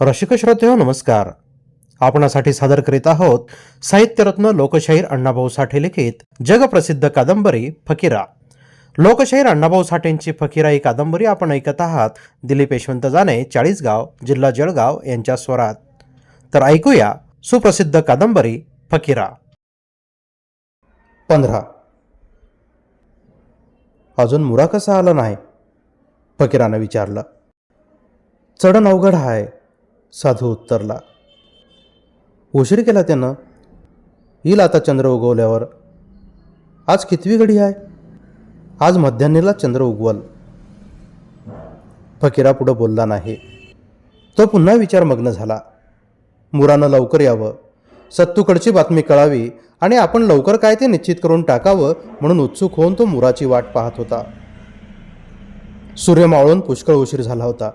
रसिक श्रोते नमस्कार. आपणासाठी सादर करीत आहोत साहित्यरत्न लोकशाहीर अण्णाभाऊ साठे लिखित जगप्रसिद्ध कादंबरी फकीरा. लोकशाहीर अण्णाभाऊ साठेंची फकीरा ही कादंबरी आपण ऐकत आहात. दिलीप यशवंत जाने चाळीसगाव जिल्हा जळगाव यांच्या स्वरात. तर ऐकूया सुप्रसिद्ध कादंबरी फकीरा. पंधरा. अजून मुरा कसा आला नाही? फकीरानं विचारलं. चढण अवघड आहे साधू उत्तरला उशीर केला त्यानं. येईल आता चंद्र उगवल्यावर. आज कितवी घडी आहे? आज मध्यान्हीला चंद्र उगवल. फकीरा पुढं बोलला नाही. तो पुन्हा विचारमग्न झाला. मुरानं लवकर यावं. सत्तूकडची बातमी कळावी आणि आपण लवकर काय ते निश्चित करून टाकावं म्हणून उत्सुक होऊन तो मुराची वाट पाहत होता. सूर्य मावळून पुष्कळ उशीर झाला होता.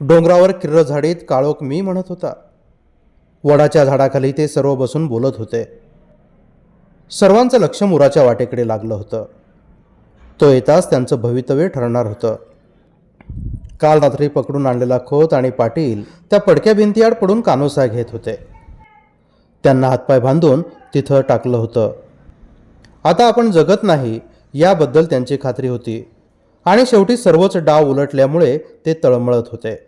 डोंगरावर किर्र झाडीत काळोख मी म्हणत होता. वडाच्या झाडाखाली ते सर्व बसून बोलत होते. सर्वांचं लक्ष मुराच्या वाटेकडे लागलं होतं. तो येताच त्यांचं भवितव्य ठरणार होतं. काल रात्री पकडून आणलेला खोत आणि पाटील त्या पडक्या भिंतीआड पडून कानोसा घेत होते. त्यांना हातपाय बांधून तिथं टाकलं होतं. आता आपण जगत नाही याबद्दल त्यांची खात्री होती. आणि शेवटी सर्वच डाव उलटल्यामुळे ते तळमळत होते.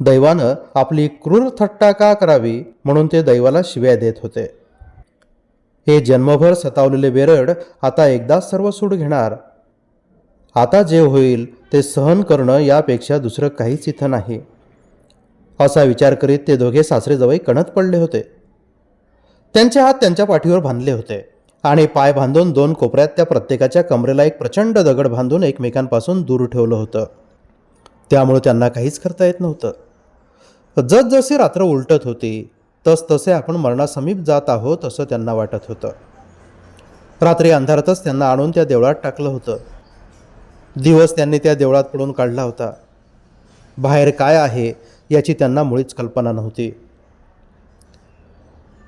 दैवानं आपली क्रूर थट्टा का करावी म्हणून ते दैवाला शिव्या देत होते. हे जन्मभर सतावलेले बेरड आता एकदाच सर्व सूड घेणार. आता जे होईल ते सहन करणं यापेक्षा दुसरं काहीच इथं नाही. असा विचार करीत ते दोघे सासरेजवळ कणत पडले होते. त्यांचे हात त्यांच्या पाठीवर बांधले होते आणि पाय बांधून दोन कोपऱ्यात त्या प्रत्येकाच्या कमरेला एक प्रचंड दगड बांधून एकमेकांपासून दूर ठेवलं होतं. त्यामुळे त्यांना काहीच करता येत नव्हतं. जसजशी रात्र उलटत होती तसतसे आपण मरणासमीप जात आहोत असं त्यांना वाटत होतं. रात्री अंधारातच त्यांना आणून त्या देवळात टाकलं होतं. दिवस त्यांनी त्या देवळात पडून काढला होता. बाहेर काय आहे याची त्यांना मुळीच कल्पना नव्हती.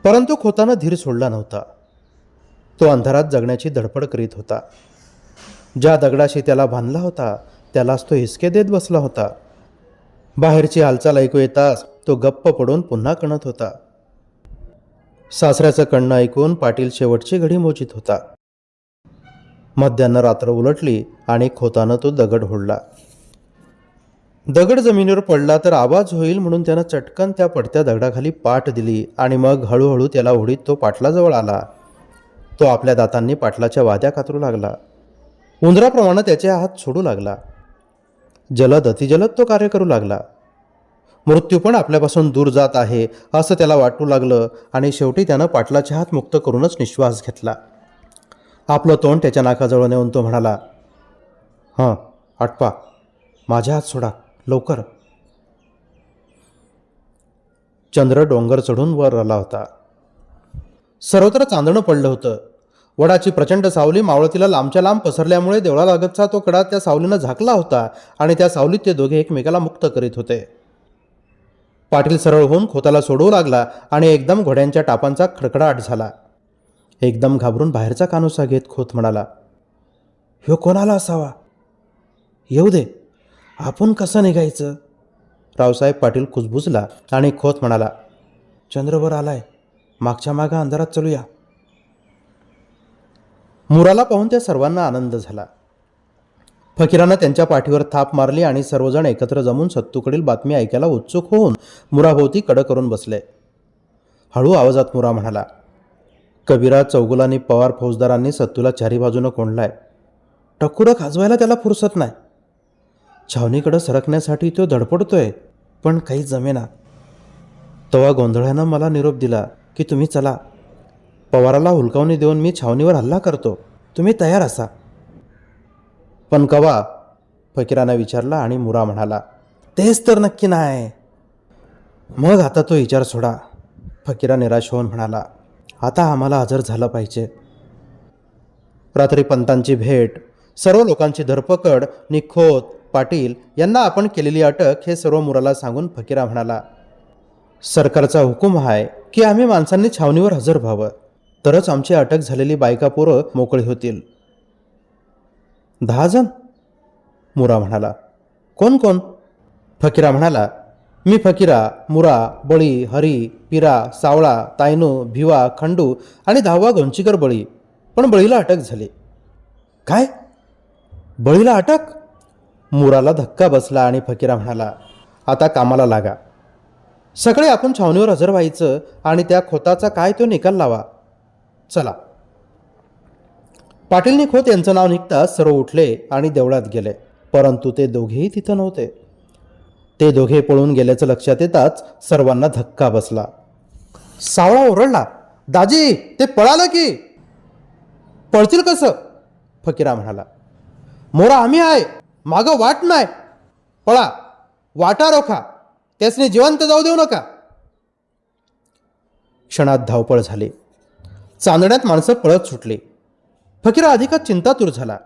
परंतु खोतानं धीर सोडला नव्हता. तो अंधारात जगण्याची धडपड करीत होता. ज्या दगडाशी त्याला बांधला होता त्यालाच तो हिसके देत बसला होता. बाहेरची हालचाल ऐकू येताच तो गप्प पडून पुन्हा कणत होता. सासऱ्याचं कणणं ऐकून पाटील शेवटची घडी मोजित होता. मध्यान्ह रात्र उलटली आणि खोतानं तो दगड होडला दगड जमिनीवर पडला तर आवाज होईल म्हणून त्यानं चटकन त्या पडत्या दगडाखाली पाठ दिली आणि मग हळूहळू त्याला उडीत तो पाटलाजवळ आला. तो आपल्या दातांनी पाटलाच्या वाद्या कातरू लागला. उंदराप्रमाणे त्याचे हात सोडू लागला. जलद अतिजलद तो कार्य करू लागला. मृत्यू पण आपल्यापासून दूर जात आहे असं त्याला वाटू लागलं आणि शेवटी त्यानं पाटलाच्या हात मुक्त करूनच निश्वास घेतला. आपलं तोंड त्याच्या नाकाजवळ नेऊन तो म्हणाला हां आटपा. माझ्या हात सोडा. लवकर. चंद्र डोंगर चढून वर आला होता. सर्वत्र चांदणं पडलं होतं. वडाची प्रचंड सावली मावळतीला लांबच्या लांब पसरल्यामुळे देवळालागतचा तो कडा त्या सावलीनं झाकला होता आणि त्या सावलीत ते दोघे एकमेकाला मुक्त करीत होते. पाटील सरळ होऊन खोताला सोडवू लागला आणि एकदम घोड्यांच्या टापांचा खडखडाट झाला. एकदम घाबरून बाहेरचा कानोसा घेत खोत म्हणाला ह्यो कोणाला असावा? येऊ दे. आपण कसं निघायचं? रावसाहेब पाटील कुजबुजला आणि खोत म्हणाला चंद्रभर आलाय. मागच्या मागं अंधारात चलूया. मुराला पाहून त्या सर्वांना आनंद झाला. फकीरानं त्यांच्या पाठीवर थाप मारली आणि सर्वजण एकत्र जमून सत्तूकडील बातमी ऐकायला उत्सुक होऊन मुराभोवती कडक करून बसले. हळू आवाजात मुरा म्हणाला कबीरा चौगुलांनी पवार फौजदारांनी सत्तूला चारी बाजूनं कोंडलाय. टकुरं खाजवायला त्याला फुरसत नाही. छावणीकडं सरकण्यासाठी तो धडपडतोय पण काही जमेना. तेव्हा गोंधळानं मला निरोप दिला की तुम्ही चला. पवाराला हुलकावणी देऊन मी छावणीवर हल्ला करतो. तुम्ही तयार असा. पण कवा? फकीरानं विचारला आणि मुरा म्हणाला तेच तर नक्की नाही. मग आता तो विचार सोडा. फकीरा निराश होऊन म्हणाला आता आम्हाला हजर झालं पाहिजे. रात्री पंतांची भेट सर्व लोकांची धरपकड निखोत पाटील यांना आपण केलेली अटक हे सर्व मुराला सांगून फकीरा म्हणाला सरकारचा हुकूम आहे की आम्ही माणसांनी छावणीवर हजर व्हावं. तरच आमची अटक झालेली बायका पोरं मोकळी होतील. दहा जण? मुरा म्हणाला. कोण कोण? फकीरा म्हणाला. मी फकीरा मुरा बळी हरी पिरा सावळा तायनू भिवा खंडू आणि दहावा गोंचीकर बळी. पण बळीला अटक झाली. काय? बळीला अटक? मुराला धक्का बसला आणि फकीरा म्हणाला आता कामाला लागा. सकाळी आपण छावणीवर हजर व्हायचं आणि त्या खोताचा काय तो निकाल लावा. चला. पाटील खोत यांचं नाव निघताच सर्व उठले आणि देवळात गेले. परंतु ते दोघेही तिथं नव्हते. ते दोघे पळून गेल्याचं लक्षात येताच सर्वांना धक्का बसला. सावळा ओरडला दाजी ते पळालं की? पळतील कसं? फकीरा म्हणाला. मोरा आम्ही आहे. मागं वाट नाही. पळा. वाटा रोखा. त्याचने जिवंत जाऊ देऊ नका. क्षणात धावपळ झाली. चांदण्यात माणसं पळत सुटली. फकीरा अधिकच चिंतातूर झाला.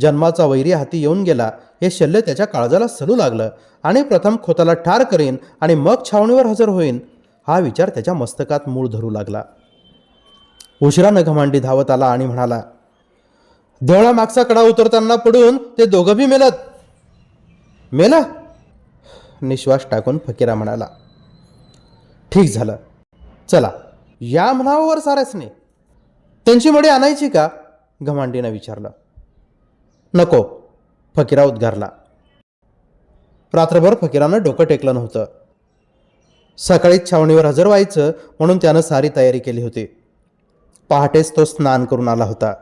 जन्माचा वैरी हाती येऊन गेला हे शल्य त्याच्या काळजाला सलू लागलं आणि प्रथम खोताला ठार करीन आणि मग छावणीवर हजर होईन हा विचार त्याच्या मस्तकात मूळ धरू लागला. उशिरानं घमांडी धावत आला आणि म्हणाला देवळा मागचा कडा उतरताना पडून ते दोघं बी मेलत. मेला? निश्वास टाकून फकीरा म्हणाला ठीक झालं. चला. या म्हणावर साऱ्यासने. त्यांची मडी आणायची का? घमांडीनं विचारलं. नको फकीरा उद्गारला. रात्रभर फकीरानं डोकं टेकलं नव्हतं. सकाळीच छावणीवर हजर व्हायचं म्हणून त्यानं सारी तयारी केली होती. पहाटेच तो स्नान करून आला होता.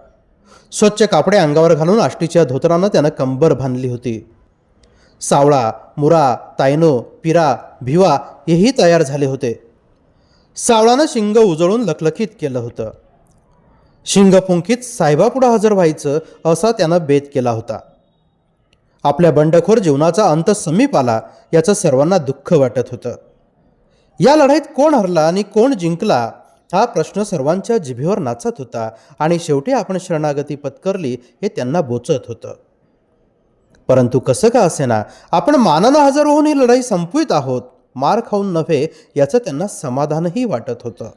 स्वच्छ कापडे अंगावर घालून आष्टीच्या धोतरानं त्यानं कंबर बांधली होती. सावळा मुरा तायनो पिरा भिवा हेही तयार झाले होते. सावळानं शिंग उजळून लखलखीत केलं होतं. शिंगपुंकीत साहेबापुढं हजर व्हायचं असा त्यानं बेत केला होता. आपल्या बंडखोर जीवनाचा अंत समीप आला याचं सर्वांना दुःख वाटत होतं. या लढाईत कोण हरला आणि कोण जिंकला हा प्रश्न सर्वांच्या जिभेवर नाचत होता आणि शेवटी आपण शरणागती पत्करली हे त्यांना बोचत होतं. परंतु कसं का असेना आपण मानानं हजर होऊन ही लढाई संपवित आहोत? मार खाऊन नव्हे याचं त्यांना समाधानही वाटत होतं.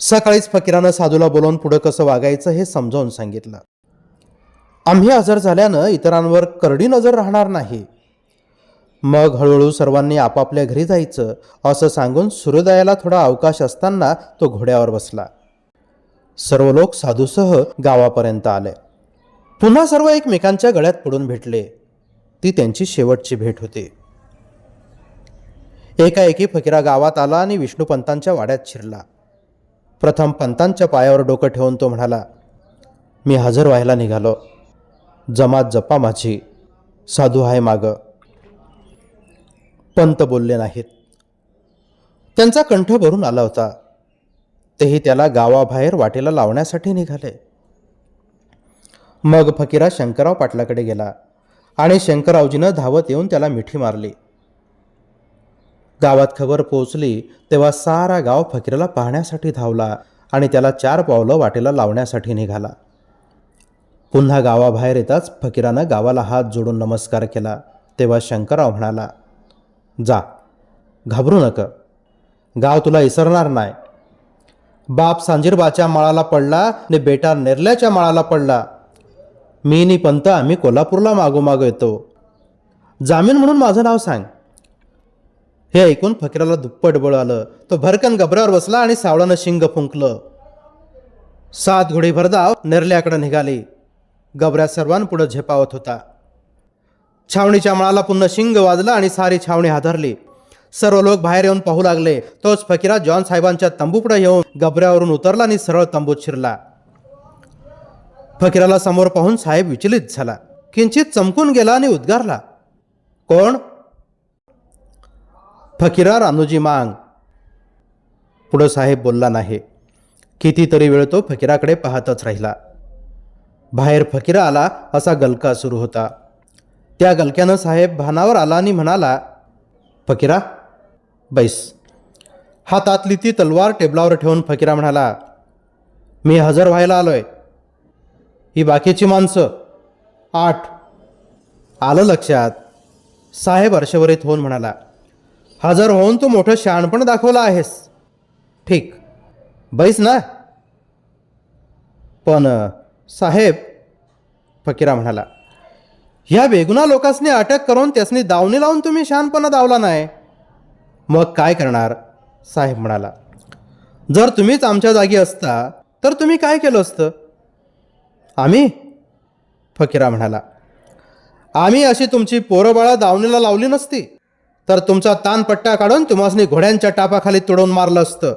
सकाळीच फकीरानं साधूला बोलवून पुढं कसं वागायचं हे समजावून सांगितलं. आम्ही हजर झाल्यानं इतरांवर करडी नजर राहणार नाही. मग हळूहळू सर्वांनी आपापल्या घरी जायचं असं सांगून सूर्योदयाला थोडा अवकाश असताना तो घोड्यावर बसला. सर्व लोक साधूसह गावापर्यंत आले. पुन्हा सर्व एकमेकांच्या गळ्यात पडून भेटले. ती त्यांची शेवटची भेट होती. एकाएकी फकीरा गावात आला आणि विष्णूपंतांच्या वाड्यात शिरला. प्रथम पंतांच्या पायावर डोकं ठेवून तो म्हणाला मी हजर व्हायला निघालो. जमात जपा माझी. साधू आहे मागं. पंत बोलले नाहीत. त्यांचा कंठ भरून आला होता. तेही त्याला गावाबाहेर वाटेला लावण्यासाठी निघाले. मग फकीरा शंकरराव पाटलाकडे गेला आणि शंकररावजीनं धावत येऊन त्याला मिठी मारली. गावात खबर पोहोचली तेव्हा सारा गाव फकीराला पाहण्यासाठी धावला आणि त्याला चार पावलं वाटेला लावण्यासाठी निघाला. पुन्हा गावाबाहेर येताच फकीरानं गावाला हात जोडून नमस्कार केला. तेव्हा शंकरराव म्हणाला जा घाबरू नका. गाव तुला इसरणार नाही. बाप सांजीरबाच्या माळाला पडला आणि बेटा नेरल्याच्या माळाला पडला. मी नि पंत आम्ही कोल्हापूरला मागोमाग येतो. जामीन म्हणून माझं नाव सांग. हे ऐकून फकीराला दुप्पट बळ आलं. तो भरकन गबऱ्यावर बसला आणि सावळानं शिंग फुंकलं. सात घोडी भरधाव नेरल्याकडे निघाली. गबऱ्या सर्वांपुढं झेपावत होता. छावणीच्या मळाला पुन्हा शिंग वाजला आणि सारी छावणी हादरली. सर्व लोक बाहेर येऊन पाहू लागले. तोच फकीरा जॉन साहेबांच्या तंबूपुढे येऊन गबऱ्यावरून उतरला आणि सरळ तंबूत शिरला. फकीराला समोर पाहून साहेब विचलित झाला. किंचित चमकून गेला आणि उद्गारला. कोण? फकीरा रानूजी मांग. पुढं साहेब बोलला नाही. कितीतरी वेळ तो फकीराकडे पाहतच राहिला. बाहेर फकीरा आला असा गलका सुरू होता. त्या गलक्यानं साहेब भानावर आला आणि म्हणाला फकीरा बैस. हातातली ती तलवार टेबलावर ठेवून फकीरा म्हणाला मी हजर व्हायला आलोय. ही बाकीची माणसं. आठ. आलं लक्षात. साहेब हर्षवरीत होऊन म्हणाला हजर होऊन तू मोठं शहाणपण दाखवलं आहेस. ठीक. बैस ना. पण साहेब फकीरा म्हणाला ह्या बेगुना लोकांसनी अटक करून त्यासनी दावणी लावून तुम्ही शहाणपणा दावला नाही. मग काय करणार? साहेब म्हणाला जर तुम्हीच आमच्या जागी असता तर तुम्ही काय केलं असतं? आम्ही? फकीरा म्हणाला आम्ही अशी तुमची पोरंबाळा दावणीला लावली नसती. तर तुमचा तानपट्टा काढून तुम्हासनी घोड्यांच्या टापाखाली तुडवून मारलं असतं.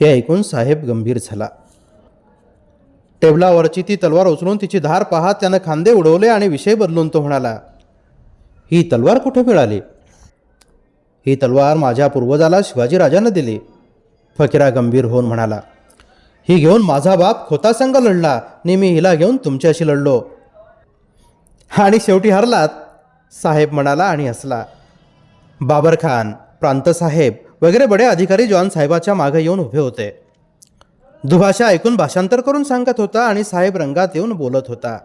हे ऐकून साहेब गंभीर झाला. टेबलावरची ती तलवार उचलून तिची धार पाहत त्यानं खांदे उडवले आणि विषय बदलून तो म्हणाला ही तलवार कुठे मिळाली? ही तलवार माझ्या पूर्वजाला शिवाजीराजानं दिली. फकीरा गंभीर होऊन म्हणाला ही घेऊन माझा बाप खोतासंग लढला. आणि मी हिला घेऊन तुमच्याशी लढलो. आणि शेवटी हरलात? साहेब म्हणाला आणि हसला बाबर खान प्रांतसाहेब वगैरे बडे अधिकारी जॉन साहेबाच्या मागे येऊन उभे होते. दुभाषा ऐकून भाषांतर करून सांगत होता आणि साहेब रंगात येऊन बोलत होता.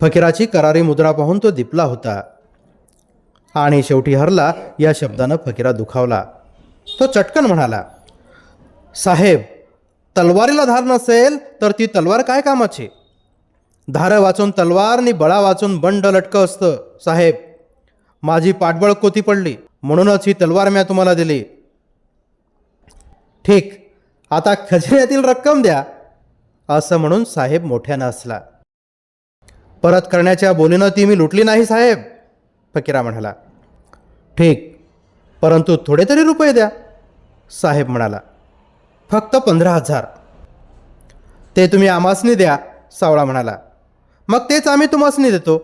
फकीराची करारी मुद्रा पाहून तो दिपला होता. आणि शेवटी हरला या शब्दानं फकीरा दुखावला. तो चटकन म्हणाला साहेब तलवारीला धार नसेल तर ती तलवार काय कामाची? धारं वाचून तलवार आणि बळा वाचून बंड लटकं असतं. साहेब माझी पाठबळ कोती पडली. म्हणूनच ही तलवार मी तुम्हाला दिली. ठीक आता खजिन्यातील रक्कम द्या असं म्हणून साहेब मोठ्यानं असला परत करण्याच्या बोलीनं ती मी लुटली नाही साहेब फकीरा म्हणाला. ठीक परंतु थोडे तरी रुपये द्या साहेब म्हणाला. फक्त पंधरा हजार. ते तुम्ही आमासनी द्या सावळा म्हणाला. मग तेच आम्ही तुम्हासनी देतो.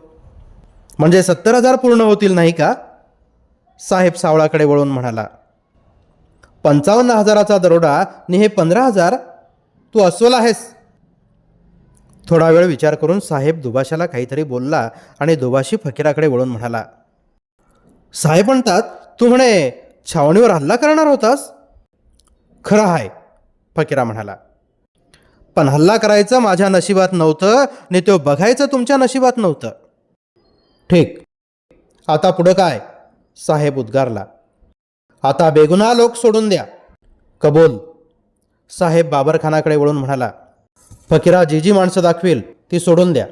म्हणजे सत्तर हजार पूर्ण होतील नाही का? साहेब सावळाकडे वळून म्हणाला पंचावन्न हजाराचा दरोडा नि हे पंधरा हजार? तू अस्वल आहेस. थोडा वेळ विचार करून साहेब दुभाषाला काहीतरी बोलला आणि दुभाषी फकीराकडे वळून म्हणाला साहेब म्हणतात तू म्हणे छावणीवर हल्ला करणार होतास? खरं आहे फकीरा म्हणाला पण हल्ला करायचं माझ्या नशिबात नव्हतं आणि तो बघायचं तुमच्या नशिबात नव्हतं. ठीक. आता पुढं काय? साहेब उद्गारला. आता बेगुन्हा लोक सोडून द्या. कबूल. साहेब बाबरखानाकडे वळून म्हणाला फकीरा जी जी माणसं दाखवील ती सोडून द्या.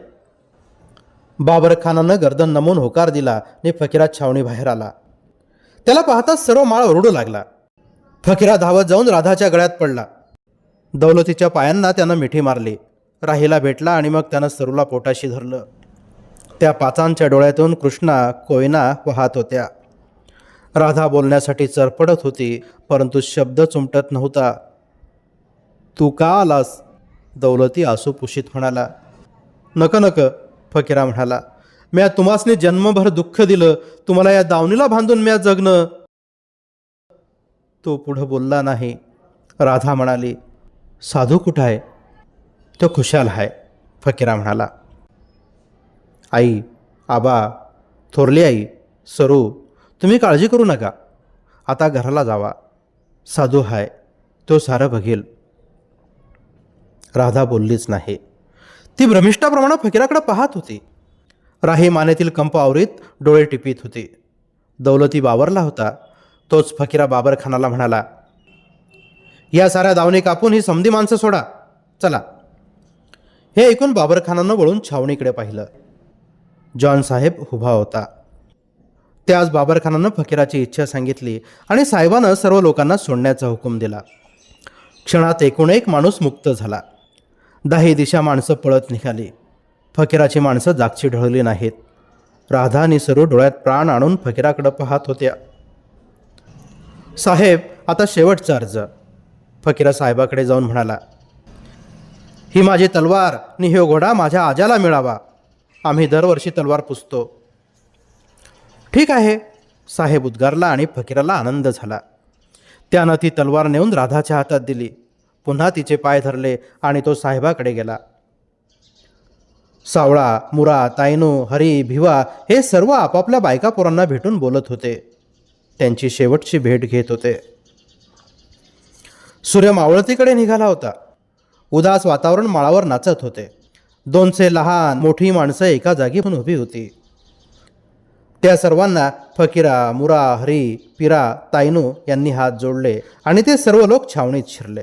बाबरखानानं गर्दन नमून होकार दिला आणि फकीरा छावणी बाहेर आला. त्याला पाहताच सर्व माळ ओरडू लागला. फकीरा धावत जाऊन राधाच्या गळ्यात पडला. दौलतीच्या पायांना त्यानं मिठी मारली. राहीला भेटला आणि मग त्यानं सरूला पोटाशी धरलं. त्या पाचांच्या डोळ्यातून कृष्णा कोयना वाहत होत्या. राधा बोलण्यासाठी चरपडत होती परंतु शब्द चुमटत नव्हता. तू का आलास? दौलती आसू म्हणाला. नक नक फकीरा म्हणाला. म्या तुम्हासने जन्मभर दुःख दिलं. तुम्हाला या दावणीला बांधून म्या जगणं. तो पुढं बोलला नाही. राधा म्हणाली साधू कुठं आहे? तो खुशाल आहे फकीरा म्हणाला. आई आबा थोरली आई सरू तुम्ही काळजी करू नका. आता घराला जावा. साधू हाय तो सारं बघेल. राधा बोललीच नाही. ती भ्रमिष्ठाप्रमाणे फकीराकडे पाहत होती. राही मानेतील कंप आवरीत डोळे टिपीत होते. दौलती बावरला होता. तोच फकीरा बाबरखानाला म्हणाला या साऱ्या दावणी कापून ही समधी माणसं सोडा. चला. हे ऐकून बाबरखानानं वळून छावणीकडे पाहिलं. जॉन साहेब उभा होता. त्यास बाबरखानानं फकीराची इच्छा सांगितली आणि साहेबानं सर्व लोकांना सोडण्याचा हुकूम दिला. क्षणात एकूण एक माणूस मुक्त झाला. दाही दिशा माणसं पळत निघाली. फकीराची माणसं जागची ढळली नाहीत. राधा आणि सर्व डोळ्यात प्राण आणून फकीराकडं पाहत होत्या. साहेब आता शेवटचा अर्ज. फकीरा साहेबाकडे जाऊन म्हणाला ही माझी तलवार नि हे घोडा माझ्या आजाला मिळावा. आम्ही दरवर्षी तलवार पुसतो. ठीक आहे. साहेब उद्गारला आणि फकीराला आनंद झाला. त्यानं ती तलवार नेऊन राधाच्या हातात दिली. पुन्हा तिचे पाय धरले आणि तो साहेबाकडे गेला. सावळा मुरा तायनू हरी भिवा हे सर्व आपापल्या बायका पोरांना भेटून बोलत होते. त्यांची शेवटची भेट घेत होते. सूर्य मावळतीकडे निघाला होता. उदास वातावरण माळावर नाचत होते. दोनशे लहान मोठी माणसं एका जागी पण उभी होती. त्या सर्वांना फकीरा मुरा हरी पिरा तायनू यांनी हात जोडले आणि ते सर्व लोक छावणीत शिरले.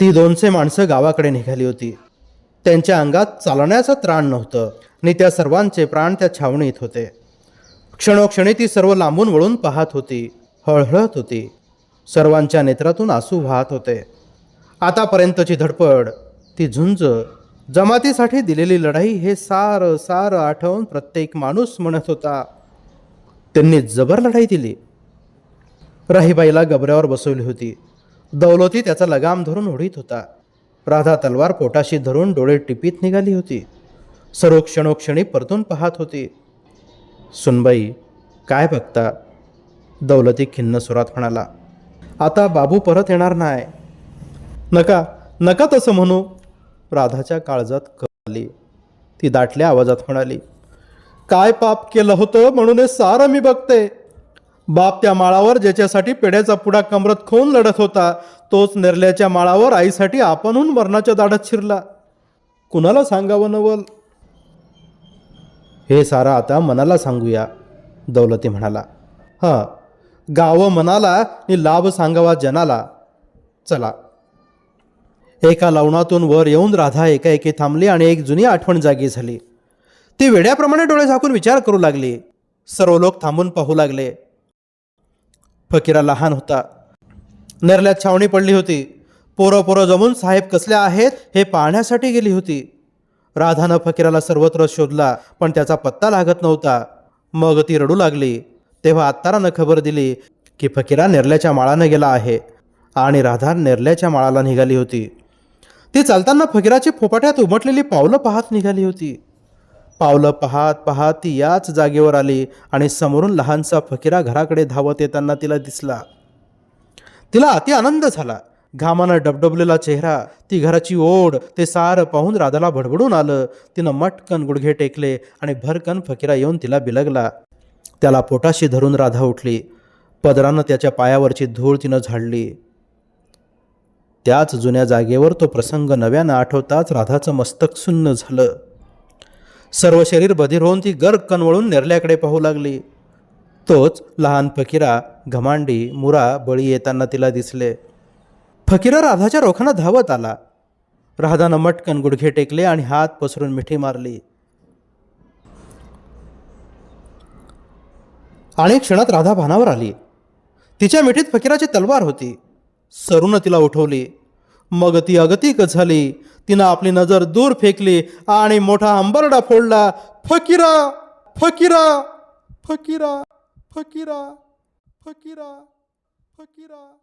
ती दोनशे माणसं गावाकडे निघाली होती. त्यांच्या अंगात चालण्याचं त्राण नव्हतं आणि त्या सर्वांचे प्राण त्या छावणीत होते. क्षणोक्षणी ती सर्व लांबून वळून पाहत होती हळहळत होती. सर्वांच्या नेत्रातून आसू वाहत होते. आतापर्यंतची धडपड ती झुंज जमातीसाठी दिलेली लढाई हे सारं सारं आठवून प्रत्येक माणूस म्हणत होता. त्यांनी जबर लढाई दिली. राहीबाईला गबऱ्यावर बसवली होती. दौलती त्याचा लगाम धरून उडीत होता. राधा तलवार पोटाशी धरून डोळे टिपीत निघाली होती. सर्व क्षणोक्षणी परतून पाहत होती. सुनबाई काय बघता? दौलती खिन्न सुरात म्हणाला. आता बाबू परत येणार नाही नका नका तसं म्हणू. राधाच्या काळजात कळली ती दाटल्या आवाजात म्हणाली काय पाप केलं होतं म्हणून हे सारं मी बघते. बाप त्या माळावर ज्याच्यासाठी पेढ्याचा पुडा कमरत खोन लढत होता तोच नेरल्याच्या माळावर आईसाठी आपणहून मरणाच्या दाढत शिरला. कुणाला सांगावं नवल? हे सारं आता मनाला सांगूया दौलती म्हणाला. हां गावं मनाला नि लाभ सांगावा जनाला. चला. एका लवणातून वर येऊन राधा एकाएकी थांबली आणि एक जुनी आठवण जागी झाली. ती वेड्याप्रमाणे डोळे झाकून विचार करू लागली. सर्व लोक थांबून पाहू लागले. फकीरा लहान होता. नेरल्यात छावणी पडली होती. पोरं पोरं जमून साहेब कसल्या आहेत? हे पाहण्यासाठी गेली होती. राधानं फकीराला सर्वत्र शोधला पण त्याचा पत्ता लागत नव्हता. मग ती रडू लागली. तेव्हा आत्तारानं खबर दिली की फकीरा नेरल्याच्या माळानं गेला आहे आणि राधा नेरल्याच्या माळाला निघाली होती. ती चालताना फकीराची फोपाट्यात उमटलेली पावलं पाहत निघाली होती. पावलं पाहत पाहत ती याच जागेवर आली आणि समोरून लहानसा फकीरा घराकडे धावत येताना तिला दिसला. तिला अति आनंद झाला. घामानं डबडबलेला चेहरा ती घराची ओढ ते सारं पाहून राधाला भडभडून आलं. तिनं मटकन गुडघे टेकले आणि भरकन फकीरा येऊन तिला बिलगला. त्याला पोटाशी धरून राधा उठली. पदरानं त्याच्या पायावरची धूळ तिनं झाडली. त्याच जुन्या जागेवर तो प्रसंग नव्यानं आठवताच राधाचं मस्तक सुन्न झालं. सर्व शरीर बधीर होऊन ती गर्कन कणवळून नेरल्याकडे पाहू लागली. तोच लहान फकीरा घमांडी मुरा बळी येताना तिला दिसले. फकीरा राधाच्या रोखानं धावत आला. राधानं मटकन गुडघे टेकले आणि हात पसरून मिठी मारली. आणि क्षणात राधा भानावर आली. तिच्या मिठीत फकीराची तलवार होती. सरूनं तिला उठवली. मग ती अगतिक झाली. तिनं आपली नजर दूर फेकली आणि मोठा अंबरडा फोडला. फकीरा फकीरा फकीरा फकीरा फकीरा फकीरा. फकीरा